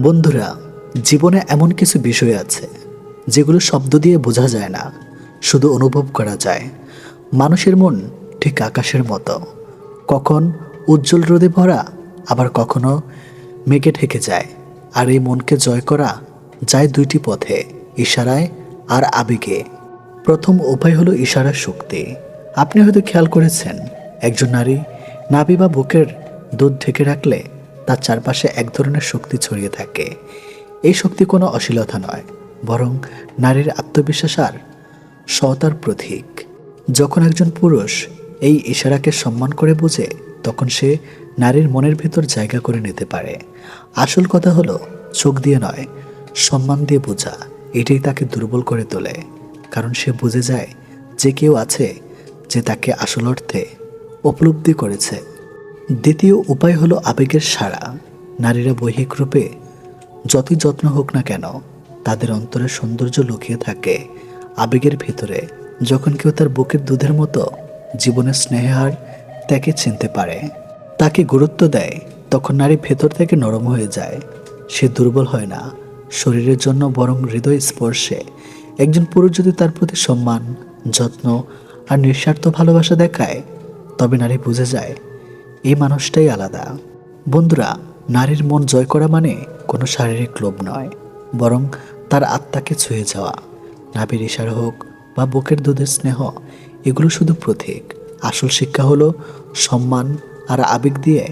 বন্ধুরা, জীবনে এমন কিছু বিষয় আছে, যেগুলো শব্দ দিয়ে বোঝা যায় না, শুধু অনুভব করা যায়। মানুষের মন ঠিক আকাশের মতো। কখন উজ্জ্বল রোদে ভরা, আবার কখনো মেঘে ঢেকে যায়। আর এই মনকে জয় করা যায় দুইটি পথে, ইশারায় আর আবেগে। প্রথম উপায় হলো ইশারার শক্তি। আপনি হয়তো খেয়াল করেছেন, একজন নারী নাভি বা বুকের দুধ ঢেকে রাখলে তার চারপাশে এক ধরনের শক্তি ছড়িয়ে থাকে। এই শক্তি কোনো অশ্লীলতা নয়, বরং নারীর আত্মবিশ্বাস আর সতার প্রতীক। যখন একজন পুরুষ এই ইশারাকে সম্মান করে বোঝে, তখন সে নারীর মনের ভেতর জায়গা করে নিতে পারে। আসল কথা হলো, চোখ দিয়ে নয়, সম্মান দিয়ে বোঝা। এটাই তাকে দুর্বল করে তোলে, কারণ সে বুঝে যায় যে কেউ আছে যে তাকে আসল অর্থে উপলব্ধি করেছে। দ্বিতীয় উপায় হলো আবেগের সাড়া। নারীরা বৈহিক রূপে যতই যত্ন হোক না কেন তাদের অন্তরের সৌন্দর্য লুকিয়ে থাকে। আবেগের ভিতরে যখন কেউ তার বুকের দুধের মতো জীবনের স্নেহার তাকে চিনতে পারে, তাকে গুরুত্ব দেয়, তখন নারী ভেতর থেকে নরম হয়ে যায়। সে দুর্বল হয় না, শরীরের জন্য বরং হৃদয় স্পর্শে। একজন পুরুষ যদি তার প্রতি সম্মান, যত্ন আর নিঃস্বার্থ ভালোবাসা দেখায়, তবে নারী বুঝে যায় এই মানুষটাই আলাদা। বন্ধুরা, নারীর মন জয় করা মানে কোনো শারীরিক লোভ নয়, বরং তার আত্মাকে ছুঁয়ে যাওয়া। নাভির ইশারা হোক বা বুকের দুধের স্নেহ, এগুলো শুধু প্রতীক। আসল শিক্ষা হলো সম্মান আর আবেগ দিয়ে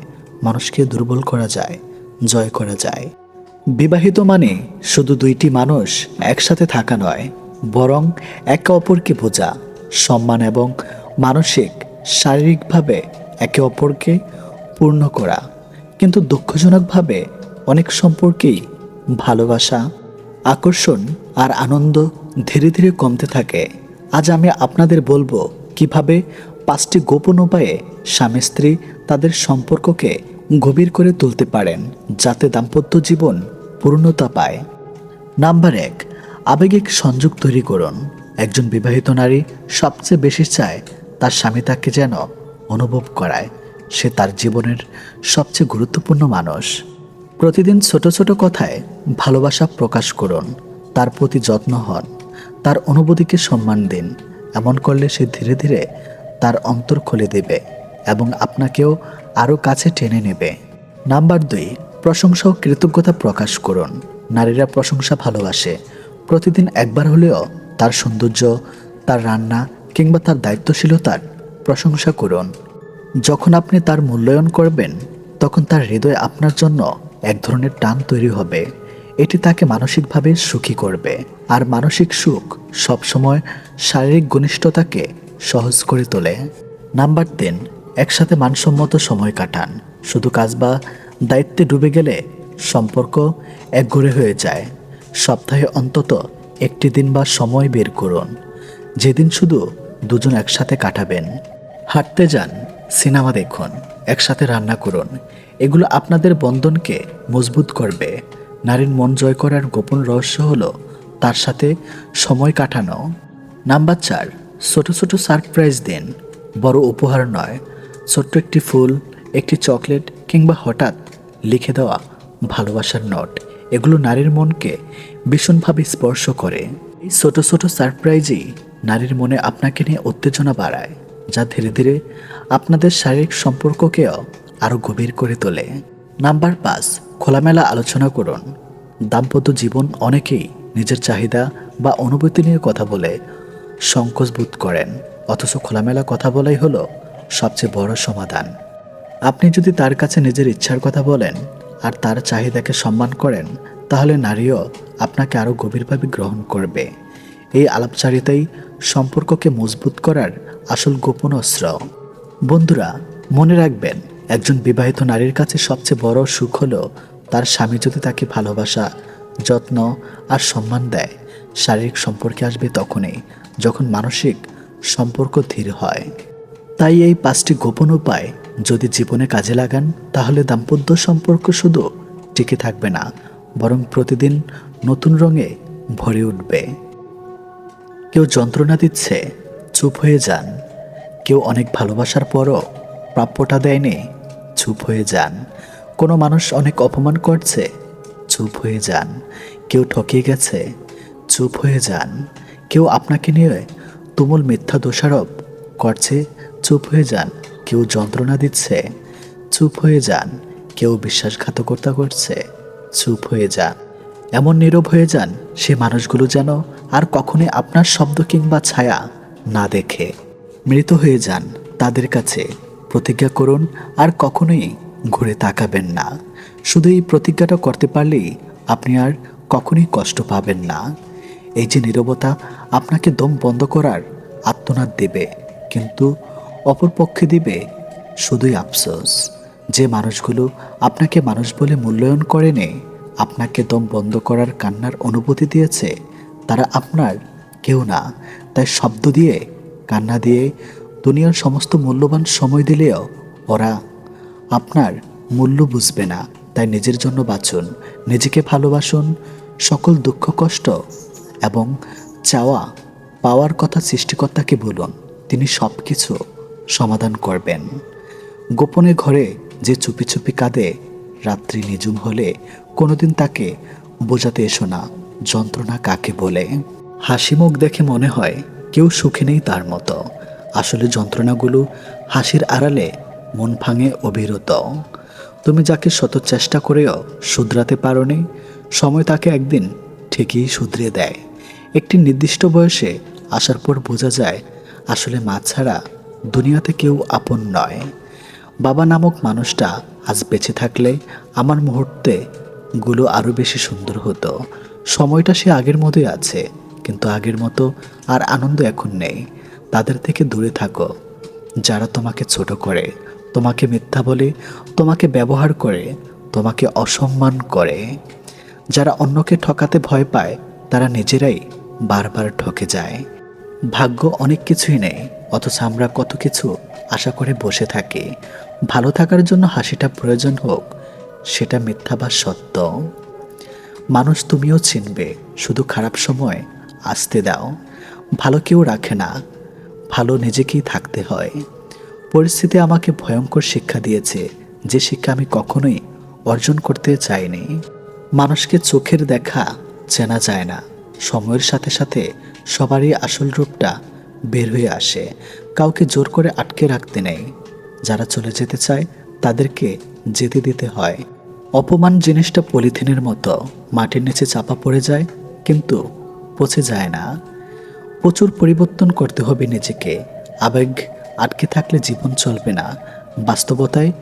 মানুষকে দুর্বল করা যায়, জয় করা যায়। বিবাহিত মানে শুধু দুইটি মানুষ একসাথে থাকা নয়, বরং একে অপরকে বোঝা, সম্মান এবং মানসিক, শারীরিকভাবে একে অপরকে পূর্ণ করা, কিন্তু দুঃখজনকভাবে অনেক সম্পর্কেই ভালোবাসা, আকর্ষণ আর আনন্দ ধীরে ধীরে কমতে থাকে। আজ আমি আপনাদের বলব কীভাবে পাঁচটি গোপন উপায়ে স্বামী স্ত্রী তাদের সম্পর্ককে গভীর করে তুলতে পারেন, যাতে দাম্পত্য জীবন পূর্ণতা পায়। নাম্বার এক আবেগিক সংযোগ তৈরি করুন। একজন বিবাহিত নারী সবচেয়ে বেশি চায় তার স্বামী তাকে যেন অনুভব করায়, সে তার জীবনের সবচেয়ে গুরুত্বপূর্ণ মানুষ। প্রতিদিন ছোট ছোট কথায় ভালোবাসা প্রকাশ করুন, তার প্রতি যত্ন হন, তার অনুভূতিকে সম্মান দিন। এমন করলে সে ধীরে ধীরে তার অন্তর খুলে দেবে এবং আপনাকেও আরও কাছে টেনে নেবে। নাম্বার দুই, প্রশংসা ও কৃতজ্ঞতা প্রকাশ করুন। নারীরা প্রশংসা ভালোবাসে। প্রতিদিন একবার হলেও তার সৌন্দর্য, তার রান্না কিংবা তার দায়িত্বশীলতার প্রশংসা করুন। যখন আপনি তার মূল্যায়ন করবেন, তখন তার হৃদয়ে আপনার জন্য এক ধরনের টান তৈরি হবে। এটি তাকে মানসিকভাবে সুখী করবে। আর মানসিক সুখ সবসময় শারীরিক ঘনিষ্ঠতাকে সহজ করে তোলে। নাম্বার তিন, একসাথে মানসম্মত সময় কাটান। শুধু কাজ বা দায়িত্বে ডুবে গেলে সম্পর্ক একঘরে হয়ে যায়। সপ্তাহে অন্তত একটি দিন বা সময় বের করুন। যেদিন শুধু দুজন একসাথে কাটাবেন। হাঁটতে যান, সিনেমা দেখুন, একসাথে রান্না করুন। এগুলো আপনাদের বন্ধনকে মজবুত করবে। নারীর মন জয় করার গোপন রহস্য হলো তার সাথে সময় কাটানো। নাম্বার চার, ছোট ছোট সারপ্রাইজ দিন। বড় উপহার নয়, ছোট্ট একটি ফুল, একটি চকলেট কিংবা হঠাৎ লিখে দেওয়া ভালোবাসার নোট। এগুলো নারীর মনকে ভীষণভাবে স্পর্শ করে। এই ছোট ছোট সারপ্রাইজই নারীর মনে আপনাকে নিয়ে উত্তেজনা বাড়ায়। যা ধীরে ধীরে আপনাদের শারীরিক সম্পর্ককেও আরও গভীর করে তোলে। নাম্বার পাঁচ, খোলামেলা আলোচনা করুন। দাম্পত্য জীবন অনেকেই নিজের চাহিদা বা অনুভূতি নিয়ে কথা বলে সংকোচ বোধ করেন। অথচ খোলামেলা কথা বলাই হলো সবচেয়ে বড় সমাধান। আপনি যদি তার কাছে নিজের ইচ্ছার কথা বলেন আর তার চাহিদাকে সম্মান করেন, তাহলে নারীও আপনাকে আরও গভীরভাবে গ্রহণ করবে। এই আলাপচারিতাই সম্পর্ককে মজবুত করার আসল গোপন অস্ত্র। বন্ধুরা, মনে রাখবেন, একজন বিবাহিত নারীর কাছে সবচেয়ে বড় সুখ হলো তার স্বামী যদি তাকে ভালোবাসা, যত্ন আর সম্মান দেয়, শারীরিক সম্পর্কে আসবে তখনই, যখন মানসিক সম্পর্ক ধীর হয়। তাই এই পাঁচটি গোপন উপায় যদি জীবনে কাজে লাগান, তাহলে দাম্পত্য সম্পর্ক শুধু টিকে থাকবে না, বরং প্রতিদিন নতুন রঙে ভরে উঠবে। কেউ যন্ত্রণা দিচ্ছে, চুপ হয়ে যান। কেউ অনেক ভালোবাসার পরও প্রাপ্যটা দেয়নি, চুপ হয়ে যান। কোনো মানুষ অনেক অপমান করছে, চুপ হয়ে যান। কেউ ঠকিয়ে গেছে, চুপ হয়ে যান। কেউ আপনাকে নিয়ে তুমুল মিথ্যা দোষারোপ করছে, চুপ হয়ে যান। কেউ যন্ত্রণা দিচ্ছে, চুপ হয়ে যান। কেউ বিশ্বাসঘাতকতা করছে, চুপ হয়ে যান। এমন নীরব হয়ে যান সে মানুষগুলো যেন আর কখনই আপনার শব্দ কিংবা ছায়া না দেখে। মৃত হয়ে যান তাদের কাছে। প্রতিজ্ঞা করুন, আর কখনোই ঘুরে তাকাবেন না। শুধু এই প্রতিজ্ঞাটা করতে পারলেই আপনি আর কখনোই কষ্ট পাবেন না। এই যে নীরবতা আপনাকে দম বন্ধ করার আত্মনাদ দেবে, কিন্তু অপরপক্ষে দিবে শুধুই আফসোস। যে মানুষগুলো আপনাকে মানুষ বলে মূল্যায়ন করেনি আপনাকে দম বন্ধ করার কান্নার অনুভূতি দিয়েছে? তারা আপনার, কেউ না। তাই শব্দ দিয়ে, কান্না দিয়ে দুনিয়ার সমস্ত মূল্যবান সময় দিলেও ওরা আপনার মূল্য বুঝবে না। তাই নিজের জন্য বাঁচুন, নিজেকে ভালোবাসুন, সকল দুঃখ, কষ্ট এবং চাওয়া পাওয়ার কথা সৃষ্টিকর্তাকে বলুন। তিনি সব কিছু সমাধান করবেন। গোপনে ঘরে যে চুপি চুপি কাঁদে রাত্রি নিঝুম হলে কোনোদিন তাকে বোঝাতে এসো না, যন্ত্রণা কাকে বলে? হাসি মুখ দেখে মনে হয় কেউ সুখে নেই তার মতো। আসলে যন্ত্রণাগুলো হাসির আড়ালে মন ভাঙে অবিরত। তুমি যাকে শত চেষ্টা করেও শুধরাতে পারো পারোনি, সময় তাকে একদিন ঠিকই শুধরে দেয়। একটি নির্দিষ্ট বয়সে আসার পর বোঝা যায়, আসলে মা ছাড়া দুনিয়াতে কেউ আপন নয়। বাবা নামক মানুষটা আজ বেঁচে থাকলে আমার মুহূর্তে গুলো আরও বেশি সুন্দর হতো। সময়টা সে আগের মতোই আছে, কিন্তু আগের মতো আর আনন্দ এখন নেই। তাদের থেকে দূরে থাকো। যারা তোমাকে ছোট করে, তোমাকে মিথ্যা বলে, তোমাকে ব্যবহার করে, তোমাকে অসম্মান করে। যারা অন্যকে ঠকাতে ভয় পায়, তারা নিজেরাই বারবার ঠকে যায়। ভাগ্য অনেক কিছুই নেই, অথচ আমরা কত কিছু আশা করে বসে থাকি। ভালো থাকার জন্য হাসিটা প্রয়োজন হোক, সেটা মিথ্যা বা সত্য। মানুষ তুমিও চিনবে, শুধু খারাপ সময় আসতে দাও। ভালো কেউ রাখে না, ভালো নিজেকেই থাকতে হয়। পরিস্থিতি আমাকে ভয়ঙ্কর শিক্ষা দিয়েছে, যে শিক্ষা আমি কখনোই অর্জন করতে চাইনি। মানুষকে চোখের দেখা চেনা যায় না, সময়ের সাথে সাথে সবারই আসল রূপটা বের হয়ে আসে। কাউকে জোর করে আটকে রাখতে নেই। যারা চলে যেতে চায়, তাদেরকে যেতে দিতে হয়। অপমান জিনিসটা পলিথিনের মতো। মাটির নিচে চাপা পড়ে যায়, কিন্তু পচে যায় না। প্রচুর পরিবর্তন করতে হবে নিজেকে। আবেগ আটকে থাকলে জীবন চলবে না। বাস্তবতায়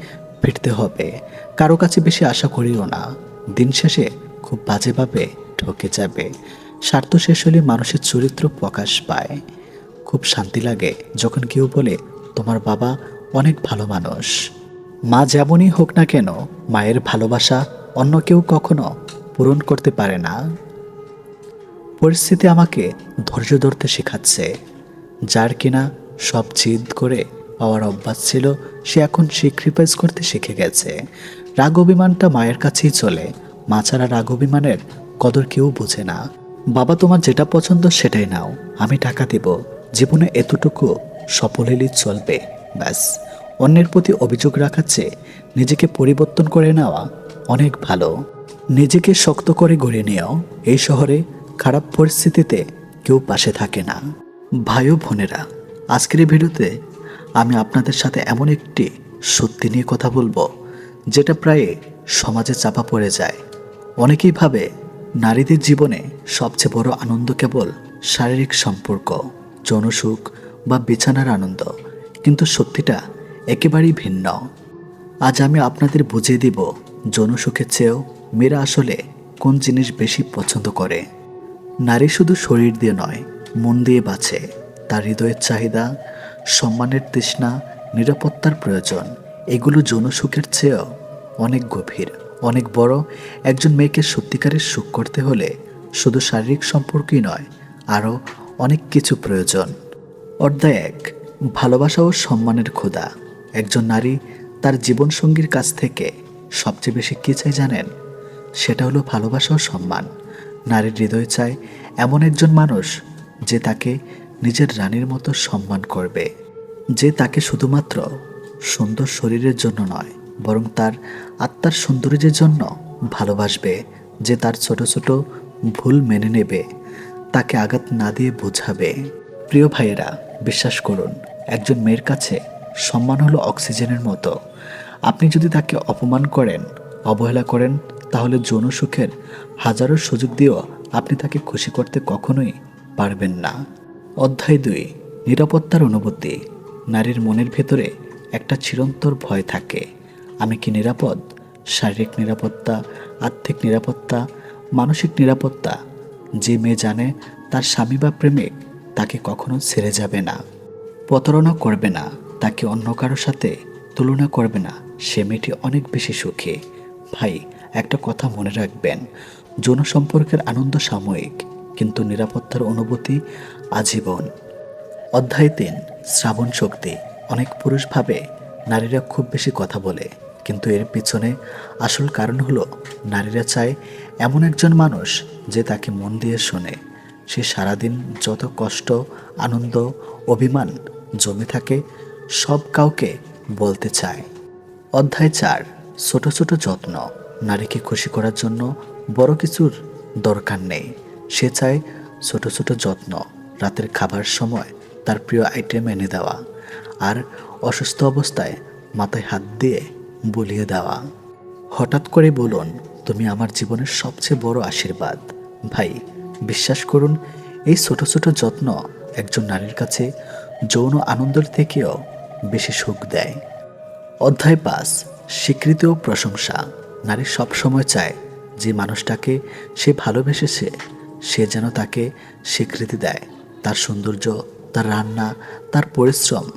ফিরতে হবে। কারও কাছে বেশি আশা করিও না। দিন শেষে খুব বাজেভাবে ঠকে যাবে। স্বার্থ শেষ হলে মানুষের চরিত্র প্রকাশ পায়। খুব শান্তি লাগে যখন কেউ বলে, তোমার বাবা অনেক ভালো মানুষ। মা যেমনই হোক না কেন, মায়ের ভালোবাসা অন্য কেউ কখনো পূরণ করতে পারে না। পরিস্থিতি আমাকে ধৈর্য ধরতে শেখাচ্ছে। যার কিনা সব জিদ করে পাওয়ার অভ্যাস ছিল, সে এখন স্যাক্রিফাইস করতে শিখে গেছে। রাগ অভিমানটা মায়ের কাছেই চলে। মা ছাড়া রাগ অভিমানের কদর কেউ বোঝে না। বাবা, তোমার যেটা পছন্দ সেটাই নাও। আমি টাকা দেব। জীবনে এতটুকু সফল হলেই চলবে। ব্যাস, অন্যের প্রতি অভিযোগ রাখার চেয়ে নিজেকে পরিবর্তন করে নেওয়া অনেক ভালো। নিজেকে শক্ত করে গড়ে নিও এই শহরে খারাপ পরিস্থিতিতে কেউ পাশে থাকে না। ভাই ও বোনেরা, আজকের ভিডিওতে আমি আপনাদের সাথে এমন একটি সত্যি নিয়ে কথা বলব, যেটা প্রায় সমাজে চাপা পড়ে যায়। অনেকেই ভাবে নারীদের জীবনে সবচেয়ে বড় আনন্দ কেবল শারীরিক সম্পর্ক, যৌনসুখ বা বিছানার আনন্দ। কিন্তু সত্যিটা একেবারেই ভিন্ন। আজ আমি আপনাদের বুঝিয়ে দিব, যৌনসুখের চেয়েও মেয়েরা আসলে কোন জিনিস বেশি পছন্দ করে। নারী শুধু শরীর দিয়ে নয়, মন দিয়ে বাঁচে। তার হৃদয়ের চাহিদা, সম্মানের তৃষ্ণা, নিরাপত্তার প্রয়োজন, এগুলো যৌন সুখের চেয়েও অনেক গভীর। অনেক বড় একজন মেয়েকে সত্যিকারের সুখ করতে হলে শুধু শারীরিক সম্পর্কই নয়, আরও অনেক কিছু প্রয়োজন। অধ্যায় এক। ভালোবাসা ও সম্মানের ক্ষুধা। একজন নারী তার জীবনসঙ্গীর কাছ থেকে সবচেয়ে বেশি কী চাই জানেন? সেটা হলো ভালোবাসা ও সম্মান। নারীর হৃদয় চায় এমন একজন মানুষ যে তাকে নিজের রানীর মতো সম্মান করবে। যে তাকে শুধুমাত্র সুন্দর শরীরের জন্য নয়, বরং তার আত্মার সৌন্দর্যের জন্য ভালোবাসবে, যে তার ছোট ছোট ভুল মেনে নেবে, তাকে আঘাত না দিয়ে বোঝাবে। প্রিয় ভাইয়েরা, বিশ্বাস করুন একজন মেয়ের কাছে সম্মান হলো অক্সিজেনের মতো। আপনি যদি তাকে অপমান করেন, অবহেলা করেন, তাহলে যৌন সুখের হাজারো সুযোগ দিয়েও আপনি তাকে খুশি করতে কখনোই পারবেন না। অধ্যায় দুই, নিরাপত্তার অনুভূতি। নারীর মনের ভেতরে একটা চিরন্তর ভয় থাকে। আমি কি নিরাপদ? শারীরিক নিরাপত্তা আর্থিক নিরাপত্তা, মানসিক নিরাপত্তা। যে মেয়ে জানে তার স্বামী বা প্রেমিক তাকে কখনো ছেড়ে যাবে না। প্রতারণা করবে না, তাকে অন্য কারোর সাথে তুলনা করবে না। সে মেয়েটি অনেক বেশি সুখী। ভাই, একটা কথা মনে রাখবেন, যৌন সম্পর্কের আনন্দ সাময়িক, কিন্তু নিরাপত্তার অনুভূতি আজীবন। অধ্যায় তিন, শ্রাবণ শক্তি। অনেক পুরুষ ভাবে নারীরা খুব বেশি কথা বলে, কিন্তু এর পিছনে আসল কারণ হলো নারীরা চায় এমন একজন মানুষ যে তাকে মন দিয়ে শোনে। সে সারাদিন যত কষ্ট, আনন্দ, অভিমান জমে থাকে, সব কাউকে বলতে চায়। অধ্যায় চার, ছোট ছোট যত্ন। নারীকে খুশি করার জন্য বড় কিছুর দরকার নেই। সে চায় ছোট ছোট যত্ন, রাতের খাবার সময় তার প্রিয় আইটেম এনে দেওয়া আর অসুস্থ অবস্থায় মাথায় হাত দিয়ে বলিয়ে দেওয়া। হঠাৎ করে বলুন, তুমি আমার জীবনের সবচেয়ে বড় আশীর্বাদ। ভাই, বিশ্বাস করুন, এই ছোট ছোট যত্ন একজন নারীর কাছে যৌন আনন্দের থেকেও বেশি সুখ দেয়। অধ্যায় পাঁচ, স্বীকৃতি ও প্রশংসা। নারী সবসময় চায় যে মানুষটাকে সে ভালোবেসেছে সে যেন তাকে স্বীকৃতি দেয়। তার সৌন্দর্য, তার রান্না, তার পরিশ্রম,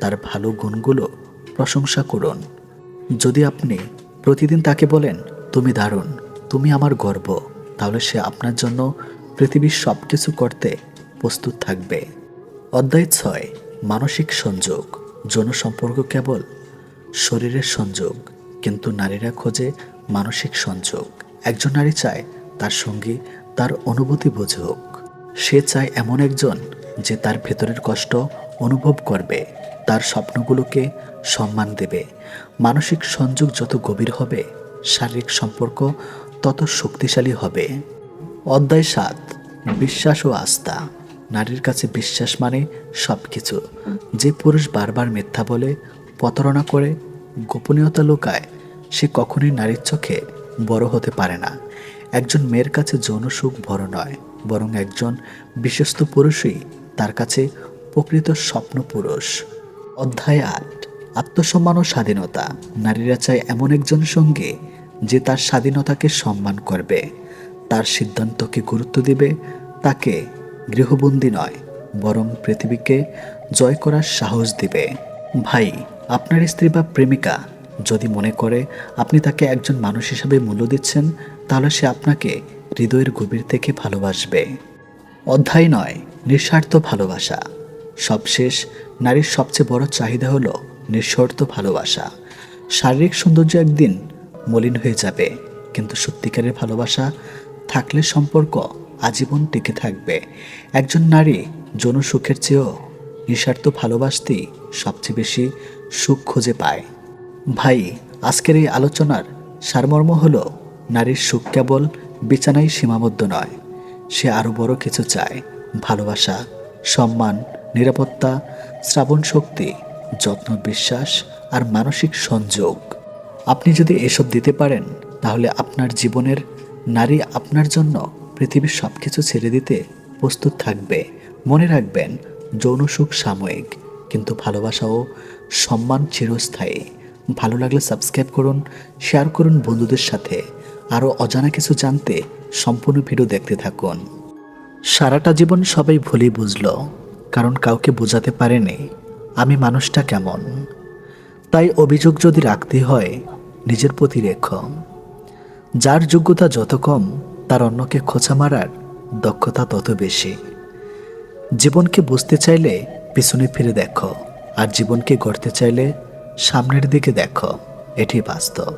তার ভালো গুণগুলো প্রশংসা করুন। যদি আপনি প্রতিদিন তাকে বলেন, তুমি দারুণ, তুমি আমার গর্ব, তাহলে সে আপনার জন্য পৃথিবীর সব কিছু করতে প্রস্তুত থাকবে। অধ্যায় ছয়, মানসিক সংযোগ। যৌন সম্পর্ক কেবল শরীরের সংযোগ, কিন্তু নারীরা খোঁজে মানসিক সংযোগ। একজন নারী চায় তার সঙ্গী তার অনুভূতি বুঝুক। সে চায় এমন একজন যে তার ভেতরের কষ্ট অনুভব করবে, তার স্বপ্নগুলোকে সম্মান দেবে। মানসিক সংযোগ যত গভীর হবে, শারীরিক সম্পর্ক তত শক্তিশালী হবে। অধ্যায় সাত, বিশ্বাস ও আস্থা। নারীর কাছে বিশ্বাস মানে সব কিছু যে পুরুষ বারবার মিথ্যা বলে, প্রতারণা করে, গোপনীয়তা লুকায়, সে কখনোই নারীর চোখে বড় হতে পারে না। একজন মেয়ের কাছে যৌন সুখ বড় নয়, বরং একজন বিশ্বস্ত পুরুষই তার কাছে প্রকৃত স্বপ্ন পুরুষ। অধ্যায় আট, আত্মসম্মান ও স্বাধীনতা। নারীরা চায় এমন একজন সঙ্গে যে তার স্বাধীনতাকে সম্মান করবে, তার সিদ্ধান্তকে গুরুত্ব দেবে, তাকে গৃহবন্দী নয়, বরং পৃথিবীকে জয় করার সাহস দিবে। ভাই, আপনার স্ত্রী বা প্রেমিকা, যদি মনে করে আপনি তাকে একজন মানুষ হিসাবে মূল্য দিচ্ছেন, তাহলে সে আপনাকে হৃদয়ের গভীর থেকে ভালোবাসবে। অধ্যায় নয়, নিঃস্বার্থ ভালোবাসা। সবশেষ, নারীর সবচেয়ে বড় চাহিদা হলো নিঃশর্ত ভালোবাসা। শারীরিক সৌন্দর্য একদিন মলিন হয়ে যাবে, কিন্তু সত্যিকারের ভালোবাসা থাকলে সম্পর্ক আজীবন টিকে থাকবে। একজন নারী যৌন সুখের চেয়েও নিঃস্বার্থ ভালোবাসতেই সবচেয়ে বেশি সুখ খুঁজে পায়। ভাই, আজকের এই আলোচনার সারমর্ম হলো, নারীর সুখ কেবল বিছানায় সীমাবদ্ধ নয়, সে আরও বড় কিছু চায়। ভালোবাসা, সম্মান, নিরাপত্তা, শ্রাবণ শক্তি, যত্ন, বিশ্বাস আর মানসিক সংযোগ। আপনি যদি এসব দিতে পারেন, তাহলে আপনার জীবনের নারী আপনার জন্য পৃথিবীর সব কিছু ছেড়ে দিতে প্রস্তুত থাকবে। মনে রাখবেন, যৌন সুখ সাময়িক, কিন্তু ভালোবাসা ও সম্মান চিরস্থায়ী। ভালো লাগলে সাবস্ক্রাইব করুন, শেয়ার করুন বন্ধুদের সাথে। আরও অজানা কিছু জানতে সম্পূর্ণ ভিডিও দেখতে থাকুন। সারাটা জীবন সবাই ভুলই বুঝল, কারণ কাউকে বোঝাতে পারেনি, আমি মানুষটা কেমন। তাই অভিযোগ যদি রাখতে হয়, নিজের প্রতি রেখ যার যোগ্যতা যত কম তার অন্যকে খোঁচা মারার দক্ষতা তত বেশি। জীবনকে বুঝতে চাইলে পিছনে ফিরে দেখো, আর জীবনকে গড়তে চাইলে সামনের দিকে দেখো। এটি বাস্তব।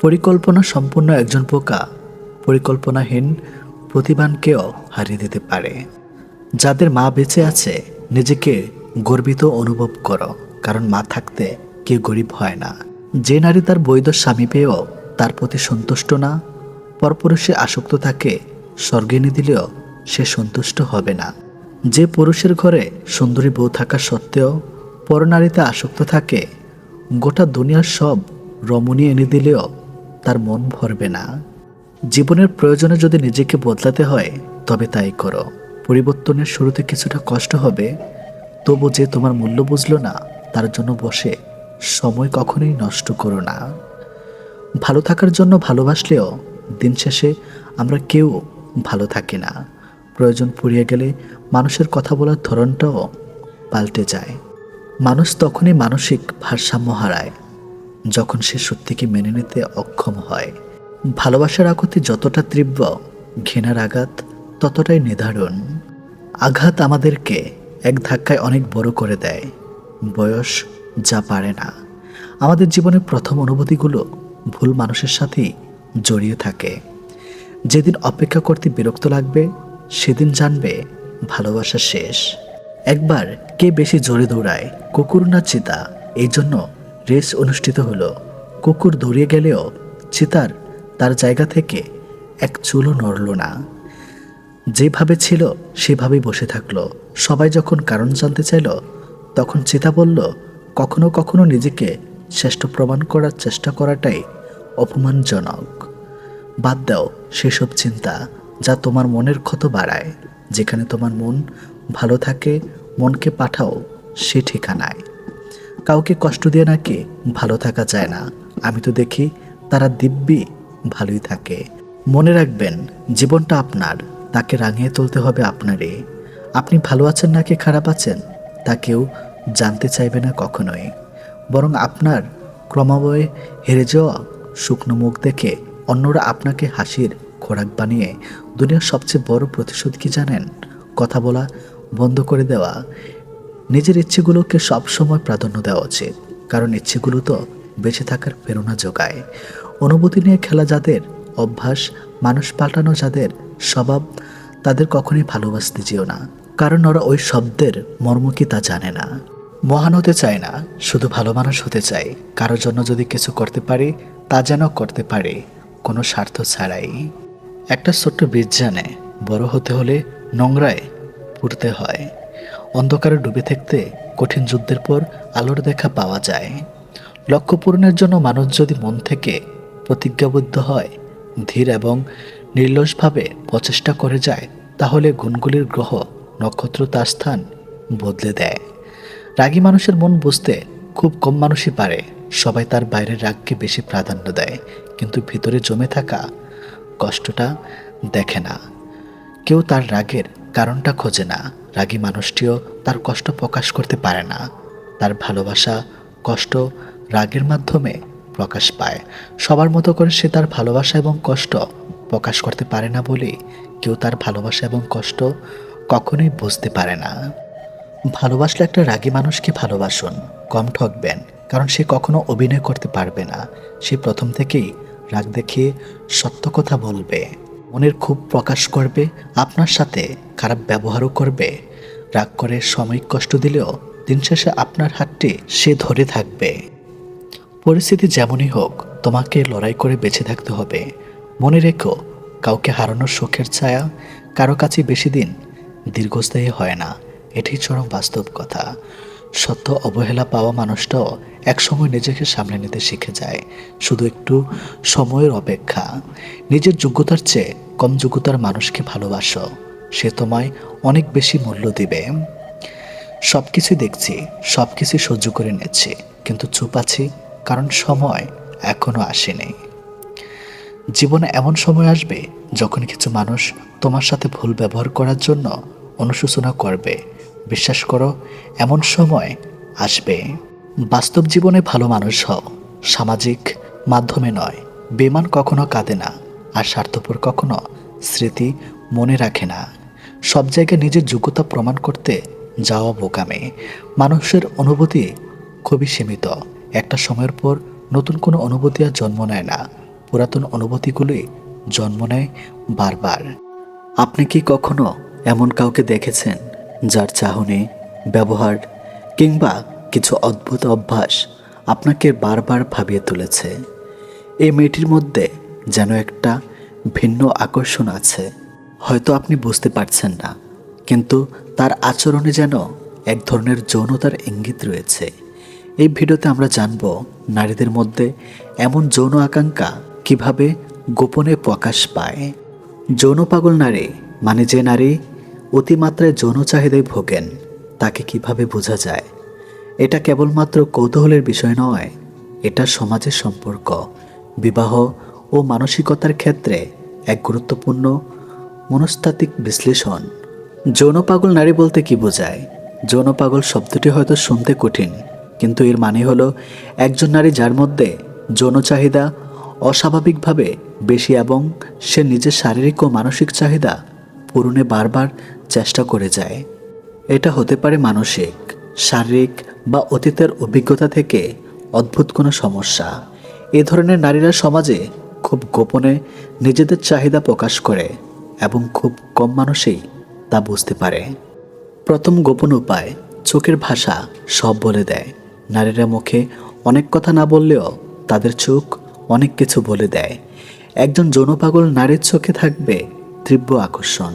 পরিকল্পনা সম্পূর্ণ একজন পোকা পরিকল্পনাহীন প্রতিভানকেও হারিয়ে দিতে পারে। যাদের মা বেঁচে আছে, নিজেকে গর্বিত অনুভব করো, কারণ মা থাকতে কেউ গরিব হয় না। যে নারী তার বৈধ স্বামী পেয়েও তার প্রতি সন্তুষ্ট না পরপুরুষে আসক্ত থাকে, স্বর্গে এনে দিলেও সে সন্তুষ্ট হবে না। যে পুরুষের ঘরে সুন্দরী বউ থাকা সত্ত্বেও পরনারীতে আসক্ত থাকে, গোটা দুনিয়ার সব রমণী এনে দিলেও তার মন ভরবে না। জীবনের প্রয়োজনে যদি নিজেকে বদলাতে হয়, তবে তাই করো। পরিবর্তনের শুরুতে কিছুটা কষ্ট হবে, তবু যে তোমার মূল্য বুঝলো না, তার জন্য বসে সময় কখনোই নষ্ট করো না। ভালো থাকার জন্য ভালোবাসলেও দিন শেষে আমরা কেউ ভালো থাকি না। প্রয়োজন পুড়িয়ে গেলে মানুষের কথা বলার ধরনটাও পাল্টে যায়। মানুষ তখনই মানসিক ভারসাম্য হারায়, যখন সে সত্যিকে মেনে নিতে অক্ষম হয়। ভালোবাসার আকতি যতটা তীব্র ঘৃণার আঘাত, ততটাই নির্ধারণ আঘাত আমাদেরকে এক ধাক্কায় অনেক বড় করে দেয়। বয়স যা পারে না। আমাদের জীবনের প্রথম অনুভূতিগুলো ভুল মানুষের সাথেই জড়িয়ে থাকে। যেদিন অপেক্ষা করতে বিরক্ত লাগবে, সেদিন জানবে ভালোবাসা শেষ। একবার কে বেশি জোরে দৌড়ায়, কুকুর না চিতা? এই জন্য রেস অনুষ্ঠিত হলো। কুকুর দৌড়িয়ে গেলেও চিতার তার জায়গা থেকে এক চুলও নড়ল না। যেভাবে ছিল, সেভাবেই বসে থাকল। সবাই যখন কারণ জানতে চাইল, তখন চিতা বলল, কখনো কখনো নিজেকে শ্রেষ্ঠ প্রমাণ করার চেষ্টা করাটাই অপমানজনক। বাদ দাও সেসব চিন্তা যা তোমার মনের ক্ষত বাড়ায়। যেখানে তোমার মন ভালো থাকে, মনকে পাঠাও সে ঠিকানায়। কাউকে কষ্ট দিয়ে নাকি ভালো থাকা যায় না। আমি তো দেখি তারা দিব্যি ভালোই থাকে। মনে রাখবেন, জীবনটা আপনার, তাকে রাঙিয়ে তুলতে হবে আপনারই। আপনি ভালো আছেন নাকি খারাপ আছেন, তা কেউ জানতে চাইবে না কখনোই। বরং আপনার ক্রমাবয়ে হেরে যাওয়া শুকনো মুখ দেখে অন্যরা আপনাকে হাসির খোরাক বানিয়ে দুনিয়ার সবচেয়ে বড় প্রতিশোধ কি জানেন? কথা বলা বন্ধ করে দেওয়া। নিজের ইচ্ছেগুলোকে সবসময় প্রাধান্য দেওয়া উচিত, কারণ ইচ্ছেগুলো তো বেঁচে থাকার প্রেরণা যোগায়। অনুভূতি নিয়ে খেলা যাদের অভ্যাস, মানুষ পাল্টানো যাদের স্বভাব, তাদের কখনোই ভালোবাসতে যেও না, কারণ ওরা ওই শব্দের মর্ম কি তা জানে না। মহান হতে চায় না, শুধু ভালো মানুষ হতে চায়, কারোর জন্য যদি কিছু করতে পারি, তা যেন করতে পারে। কোনো স্বার্থ ছাড়াই। একটা ছোট্ট বীজ জানে, বড় হতে হলে নোংরায় পুড়তে হয়। অন্ধকারে ডুবে থাকতে কঠিন যুদ্ধের পর আলোর দেখা পাওয়া যায়। লক্ষ্য পূরণের জন্য মানুষ যদি মন থেকে প্রতিজ্ঞাবদ্ধ হয়, ধীর এবং নির্লসভাবে প্রচেষ্টা করে যায়, তাহলে গুণগুলির গ্রহ নক্ষত্র তার স্থান বদলে দেয়। রাগী মানুষের মন বুঝতে খুব কম মানুষই পারে, সবাই তার বাইরের রাগকে বেশি প্রাধান্য দেয়। কিন্তু ভিতরে জমে থাকা কষ্টটা দেখে না। কেউ তার রাগের কারণটা খোঁজে না। রাগী মানুষটিও তার কষ্ট প্রকাশ করতে পারে না। তার ভালোবাসা, কষ্ট রাগের মাধ্যমে প্রকাশ পায়। সবার মতো করে সে তার ভালোবাসা এবং কষ্ট প্রকাশ করতে পারে না বলে কেউ তার ভালোবাসা এবং কষ্ট কখনোই বুঝতে পারে না। ভালোবাসলে একটা রাগী মানুষকে ভালোবাসুন, কম ঠকবেন, কারণ সে কখনো অভিনয় করতে পারবে না। সে প্রথম থেকেই রাগ দেখিয়ে সত্য কথা বলবে। মনের খুব প্রকাশ করবে, আপনার সাথে খারাপ ব্যবহারও করবে। রাগ করে সাময়িক কষ্ট দিলেও দিন শেষে আপনার হাতটি সে ধরে থাকবে। পরিস্থিতি যেমনই হোক, তোমাকে লড়াই করে বেঁচে থাকতে হবে। মনে রেখো, কাউকে হারানোর শোকের ছায়া কারও কাছে বেশি দিন দীর্ঘস্থায়ী হয় না। এটাই চরম বাস্তব কথা। সত্য অবহেলা পাওয়া মানুষটাও একসময় নিজেকে সামলে নিতে শিখে যায়। শুধু একটু সময়ের অপেক্ষা। নিজের যোগ্যতার চেয়ে কম যোগ্যতার মানুষকে ভালোবাসো। সে তোমায় অনেক বেশি মূল্য দিবে। সব কিছু দেখছি সব কিছু সহ্য করে নিচ্ছি, কিন্তু চুপ আছি, কারণ সময় এখনও আসেনি। জীবনে এমন সময় আসবে, যখন কিছু মানুষ তোমার সাথে ভুল ব্যবহার করার জন্য অনুশোচনা করবে। বিশ্বাস করো, এমন সময় আসবে। বাস্তব জীবনে ভালো মানুষ হও, সামাজিক মাধ্যমে নয় বেমান কখনো কাঁদে না, আর স্বার্থপর কখনো স্মৃতি মনে রাখে না। সব জায়গায় নিজের যোগ্যতা প্রমাণ করতে যাওয়া বোকামে। মানুষের অনুভূতি খুবই সীমিত। একটা সময়ের পর নতুন কোনো অনুভূতি আর জন্ম নেয় না। পুরাতন অনুভূতিগুলি জন্ম নেয় বারবার। আপনি কি কখনো এমন কাউকে দেখেছেন যার চাহনি, ব্যবহার কিংবা কিছু অদ্ভুত অভ্যাস আপনাকে বারবার ভাবিয়ে তুলেছে। এই মেয়েটির মধ্যে যেন একটা ভিন্ন আকর্ষণ আছে। হয়তো আপনি বুঝতে পারছেন না, কিন্তু তার আচরণে যেন এক ধরনের যৌনতার ইঙ্গিত রয়েছে। এই ভিডিওতে আমরা জানব নারীদের মধ্যে এমন যৌন আকাঙ্ক্ষা কীভাবে গোপনে প্রকাশ পায়। যৌন পাগল নারী মানে যে নারী অতিমাত্রায় যৌন চাহিদায় ভোগেন, তাকে কীভাবে বোঝা যায়? এটা কেবলমাত্র কৌতূহলের বিষয় নয়, এটা সমাজের সম্পর্ক। বিবাহ ও মানসিকতার ক্ষেত্রে এক গুরুত্বপূর্ণ মনস্তাত্ত্বিক বিশ্লেষণ। যৌন পাগল নারী বলতে কি বোঝায়? যৌন পাগল শব্দটি হয়তো শুনতে কঠিন, কিন্তু এর মানে হলো একজন নারী যার মধ্যে যৌন চাহিদা অস্বাভাবিকভাবে বেশি এবং সে নিজের শারীরিক ও মানসিক চাহিদা পূরণে বারবার চেষ্টা করে যায়। এটা হতে পারে মানসিক, শারীরিক বা অতীতের অভিজ্ঞতা থেকে অদ্ভুত কোনো সমস্যা। এ ধরনের নারীরা সমাজে খুব গোপনে নিজেদের চাহিদা প্রকাশ করে এবং খুব কম মানুষই তা বুঝতে পারে। প্রথম গোপন উপায়, চোখের ভাষা সব বলে দেয়। নারীরা মুখে অনেক কথা না বললেও তাদের চোখ অনেক কিছু বলে দেয়। একজন যৌনপাগল নারীর চোখে থাকবে তীব্র আকর্ষণ।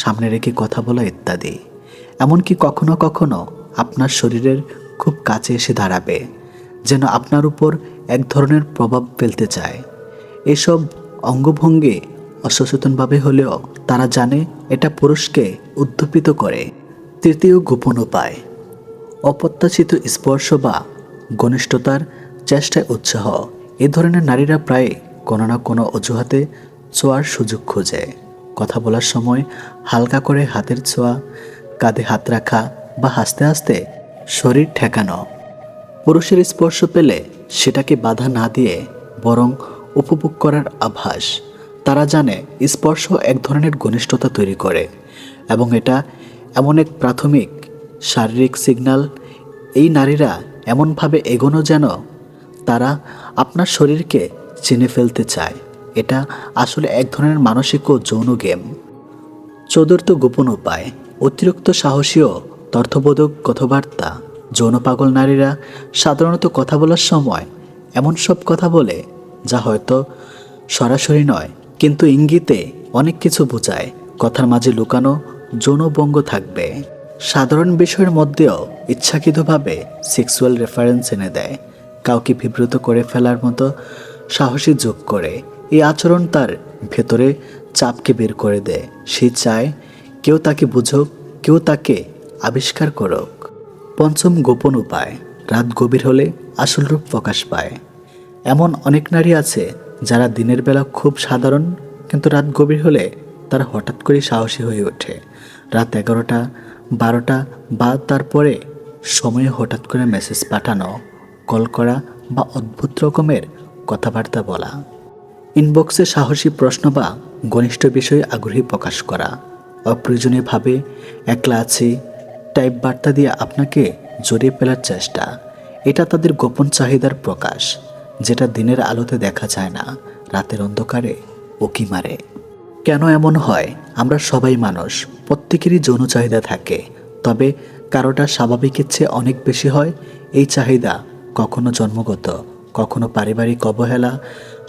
সামনে রেখে কথা বলা ইত্যাদি। এমনকি কখনো কখনো আপনার শরীরের খুব কাছে এসে দাঁড়াবে, যেন আপনার উপর এক ধরনের প্রভাব ফেলতে চায়। এসব অঙ্গভঙ্গি অসচেতনভাবে হলেও তারা জানে এটা পুরুষকে উদ্দীপিত করে। তৃতীয় গোপন উপায়, অপ্রত্যাশিত স্পর্শ বা ঘনিষ্ঠতার চেষ্টায় উৎসাহ। এ ধরনের নারীরা প্রায় কোনো না কোনো অজুহাতে ছোঁয়ার সুযোগ খোঁজে। কথা বলার সময় হালকা করে হাতের ছোঁয়া, কাঁধে হাত রাখা বা হাসতে হাসতে শরীর ঠেকানো। পুরুষের স্পর্শ পেলে সেটাকে বাধা না দিয়ে বরং উপভোগ করার আভাস। তারা জানে স্পর্শ এক ধরনের ঘনিষ্ঠতা তৈরি করে এবং এটা এমন এক প্রাথমিক শারীরিক সিগন্যাল এই নারীরা এমনভাবে এগোনো যেন তারা আপনার শরীরকে চিনে ফেলতে চায়। এটা আসলে এক ধরনের মানসিক ও যৌন গেম। চতুর্থ গোপন উপায়, অতিরিক্ত সাহসী ও তর্থবোধক কথাবার্তা। যৌন পাগল নারীরা সাধারণত কথা বলার সময় এমন সব কথা বলে, যা হয়তো সরাসরি নয়, কিন্তু ইঙ্গিতে অনেক কিছু বোঝায়, কথার মাঝে লুকানো যৌনবঙ্গ থাকবে। সাধারণ বিষয়ের মধ্যেও ইচ্ছাকৃতভাবে সেক্সুয়াল রেফারেন্স এনে দেয়, কাউকে বিব্রত করে ফেলার মতো সাহসী যোগ করে। এই আচরণ তার ভেতরে চাপকে বের করে দেয়। সে চায়, কেউ তাকে বুঝুক, কেউ তাকে আবিষ্কার করুক। পঞ্চম গোপন উপায়, রাত গভীর হলে আসল রূপ প্রকাশ পায়। এমন অনেক নারী আছে যারা দিনের বেলা খুব সাধারণ, কিন্তু রাত গভীর হলে তারা হঠাৎ করে সাহসী হয়ে ওঠে। রাত এগারোটা, বারোটা বা তারপরে সময়ে হঠাৎ করে মেসেজ পাঠানো, কল করা বা অদ্ভুত রকমের কথাবার্তা বলা। ইনবক্সে সাহসী প্রশ্ন বা ঘনিষ্ঠ বিষয়ে আগ্রহী প্রকাশ করা। অপ্রয়োজনীয়ভাবে একলা আছি টাইপ বার্তা দিয়ে আপনাকে জড়িয়ে ফেলার চেষ্টা। এটা তাদের গোপন চাহিদার প্রকাশ, যেটা দিনের আলোতে দেখা যায় না, রাতের অন্ধকারে উকি মারে। কেন এমন হয়? আমরা সবাই মানুষ, প্রত্যেকেরই যৌন চাহিদা থাকে। তবে কারোটা স্বাভাবিকের চেয়ে অনেক বেশি হয়, এই চাহিদা কখনো জন্মগত, কখনো পারিবারিক অবহেলা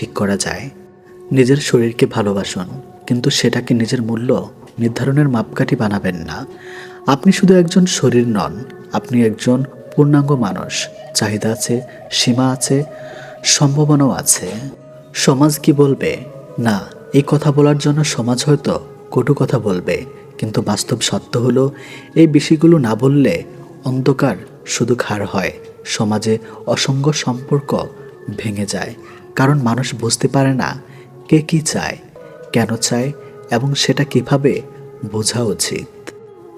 ঠিক করা যায়। নিজের শরীরকে ভালোবাসুন, কিন্তু সেটাকে নিজের মূল্য নির্ধারণের মাপকাঠি বানাবেন না। আপনি শুধু একজন শরীর নন, আপনি একজন পূর্ণাঙ্গ মানুষ। চাহিদা আছে, সীমা আছে, সম্ভাবনাও আছে। সমাজ কি বলবে? না, এই কথা বলার জন্য সমাজ হয়তো কটু কথা বলবে, কিন্তু বাস্তব সত্য হলো, এই বিষয়গুলো না বললে অন্ধকার শুধু খার হয়, সমাজে অসংখ্য সম্পর্ক ভেঙে যায়। কারণ মানুষ বুঝতে পারে না কে কি চায়, কেন চায় এবং সেটা কীভাবে বোঝা উচিত।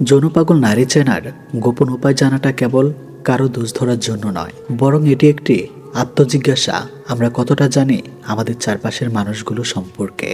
যৌনপাগল নারী চেনার গোপন উপায় জানাটা কেবল কারও দোষ ধরার জন্য নয়, বরং এটি একটি আত্মজিজ্ঞাসা। আমরা কতটা জানি আমাদের চারপাশের মানুষগুলো সম্পর্কে।